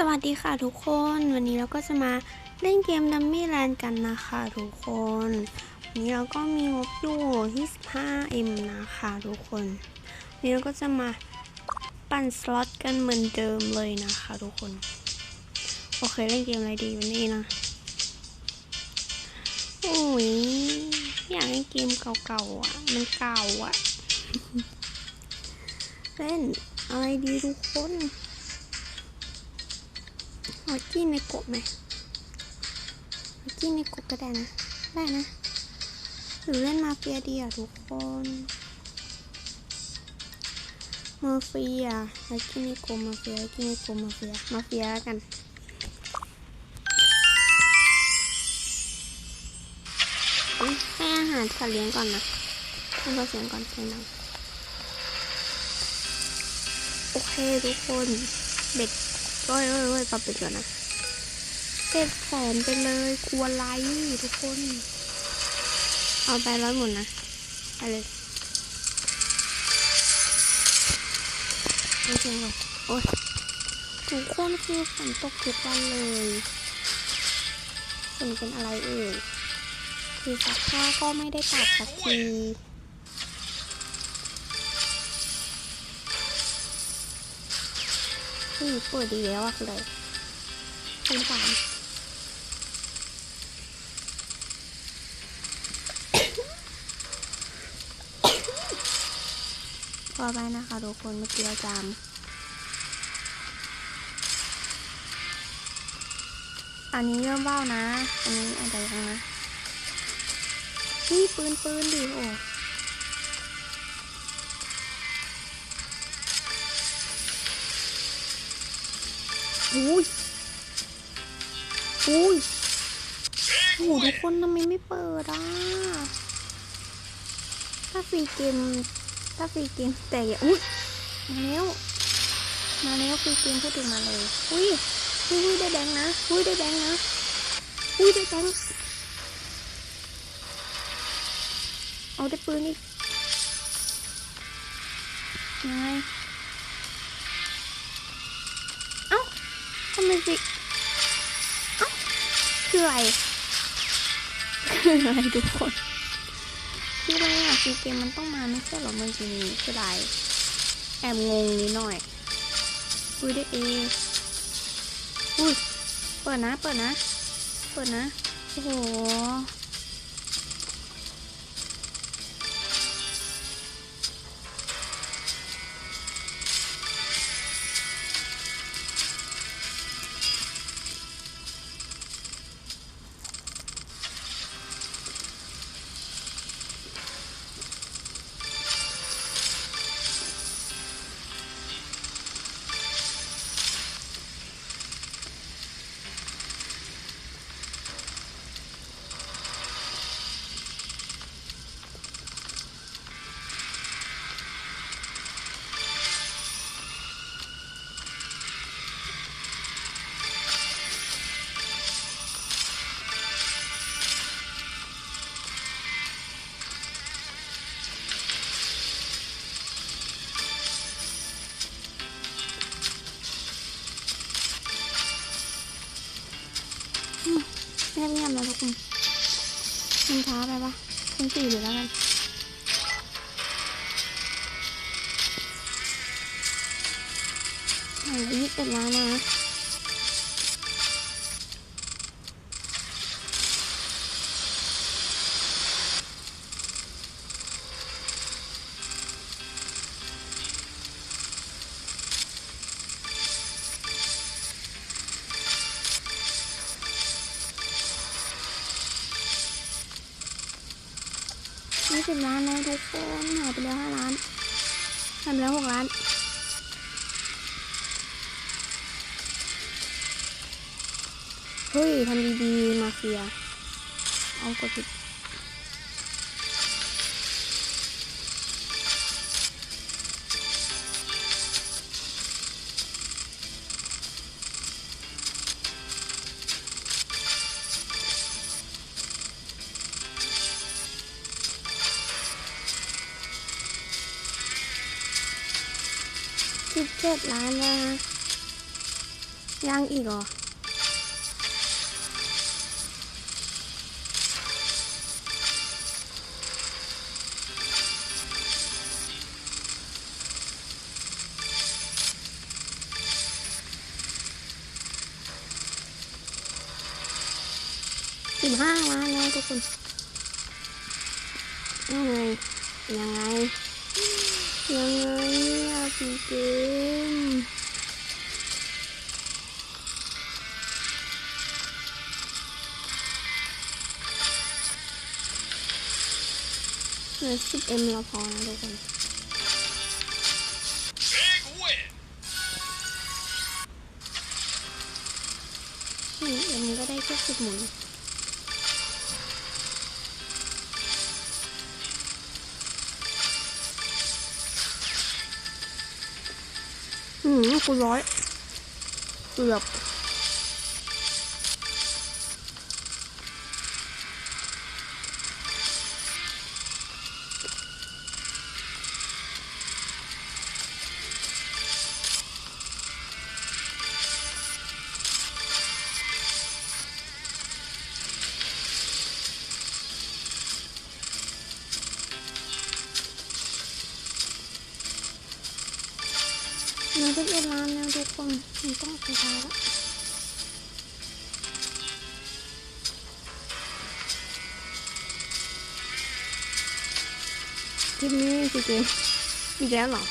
สวัสดีค่ะทุกคนวันนี้เราก็จะมาเล่นเกมดัมมี่แลนกันนะคะทุกคน วันนี้เราก็มีงบอยู่ที่ 15M นะคะทุกคนวันนี้เราก็จะมาปั่นสล็อตกันเหมือนเดิมเลยนะคะทุกคน โอเคเล่นเกมอะไรดีวันนี้นะโอ้ยอยากเล่นเกมเก่าๆอะ มันเก่าอะ เล่นอะไรดีทุกคน เอาจี้ในกบไหมเอาจี้ในกบก็ได้นะ ได้นะ หรือเล่นมาเฟียดีอะทุกคนมาเฟียเอาจี้ในกบมาเฟียเอาจี้ในกบมาเฟีย มาเฟียกันให้อาหารสัตว์เลี้ยงก่อนนะให้เราเสียงก่อนเสียงดังโอเคทุกคนเบ็ด โอ้ยโอ้ยโอ้ยปรับเบ็ดก่อนนะเจ็ดแสนไปเลยกลัวไรทุกคน เอาไปร้อยหมุนนะไปเลยโอเคก่อนโอ้ยทุกคนคือฝนตกทุกวันเลยฝนเป็นอะไรเอ่ยคือซักผ้าก็ไม่ได้ตัดสักที นี่เปิดดีแล้วอะคืออะไรคุณสามพอไปนะคะทุกคนเมื่อกี้เราจามอันนี้เริ่มว่านะ อันนี้อาจจะยังนะนี่ปืนปืนดิโอ้ อุ้ยอุ้ยโอ้โหทุกคนทำไมไม่เปิดอะ ถ้าฟรีเกม ถ้าฟรีเกมแต่อย่าอุ้ยมาแล้ว มาแล้วฟรีเกมพูดถึงมาเลย อุ้ยอุ้ยได้แบงค์นะ อุ้ยได้แบงค์นะ อุ้ยได้แบงค์เอาได้ปืนอีกนายเทำไมสิเอ้าคืออะไรคืออะไรทุกคนคืออะไรอะคือเกมมันต้องมาไม่ใช่หรอมันจะมีคืออะไรแอบงงนิดหน่อยอุ้ยได้เออุ้ยเปิดนะ เปิดนะ เปิดนะ โอ้โห สี่หรือแล้วกันหายยี่สิบเอ็ดล้านนะ สิบล้านแล้วทุกคนหายไปแล้วห้าล้านหายไปแล้วหกล้านเฮ้ยทำดีๆมาเฟียเอากดผิด สิบเจ็ดล้านแล้วนะยังอีกเหรอสิบห้าล้านแล้วทุกคนยังไงยังไงยังไง เกมเหลือสิบเอ็มเราพอนะทุกคน Big win. นี่เอ็มก็ได้แค่สิบหมุน อืมคู ณร้อยเกือบเหลือสิบเอ็ดล้านแล้วทุกคนมันต้องไปทายแล้วคลิปนี้สิเจอีกแล้วเหรอ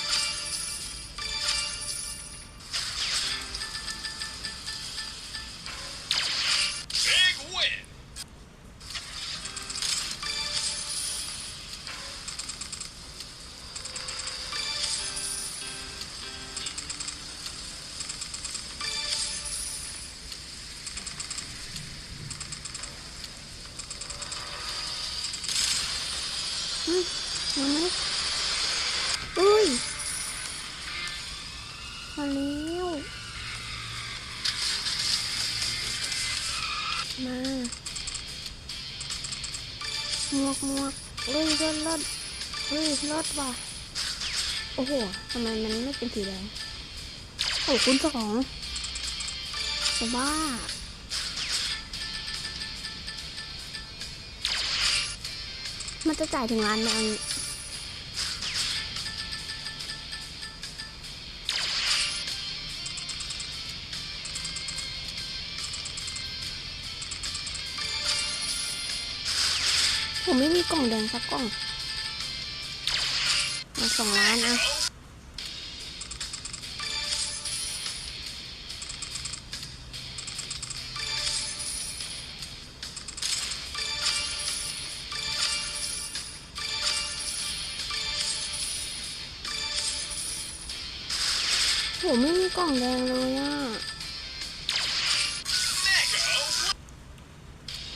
หมวกหมวกเฮ้ยเลิศเลิศเฮ้ยเลิศว่ะ โอ้โหทำไมมันไม่เป็นสีแดงโอ้คุณสองจะบ้ามันจะจ่ายถึงร้านไหมอัน ไม่มีกล่องแดงสักกล่อง มาสองล้านอะผมไม่มีกล่องแดงเลยอะ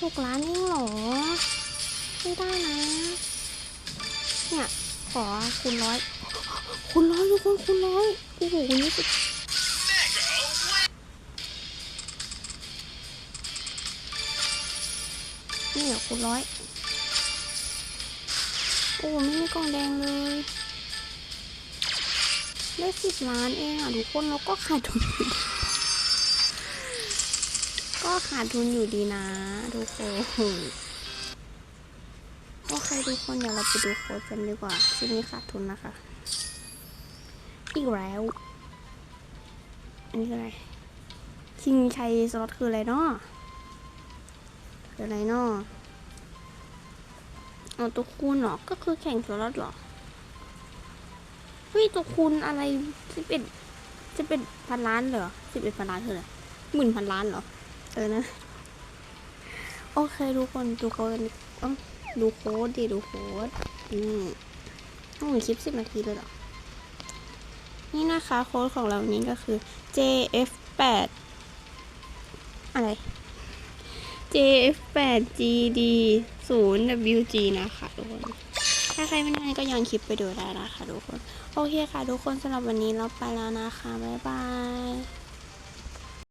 หกล้านเองเหรอ ไม่ได้นะ เนี่ย ขอคูณร้อยคูณร้อยทุกคนคูณร้อยโอ้โหนี่สุด Lego win. เนี่ยคูณร้อยโอ้ไม่มีกล่องแดงเลย ได้สิบล้านเองอะทุกคนแล้วก็ขาดทุน ก็ขาดทุนอยู่ดีนะทุกคน คทุกคนเดี๋ยวเราไปดูโค้ดกันดีกว่าที่นี้ขาดทุนนะคะ อีกแล้ว อันนี้อะไรคิงชัยสล็อตคืออะไรเนาะคืออะไรเนาะอ๋อตัวคูณเหรอ ก็คือแข่งสล็อตเหรอเฮ้ยตัวคูณอะไรสิบเอ็ดจะเป็นพันล้านเหรอสิบเอ็ดพันล้านคืออะไรหมื่นพันล้านเหรอ เออนะ โอเคทุกคนดูโค้ดกัน ดูโค้ดดิดูโค้ดอืมต้องมีคลิปสิบนาทีเลยหรอ นี่นะคะโค้ดของเรานี้ก็คือ JF8 อะไร JF8GD 0WG นะคะทุกคน ถ้าใครไม่ได้ก็ย้อนคลิปไปดูได้นะคะทุกคน โอเคค่ะทุกคนสำหรับวันนี้เราไปแล้วนะคะ บ๊ายบาย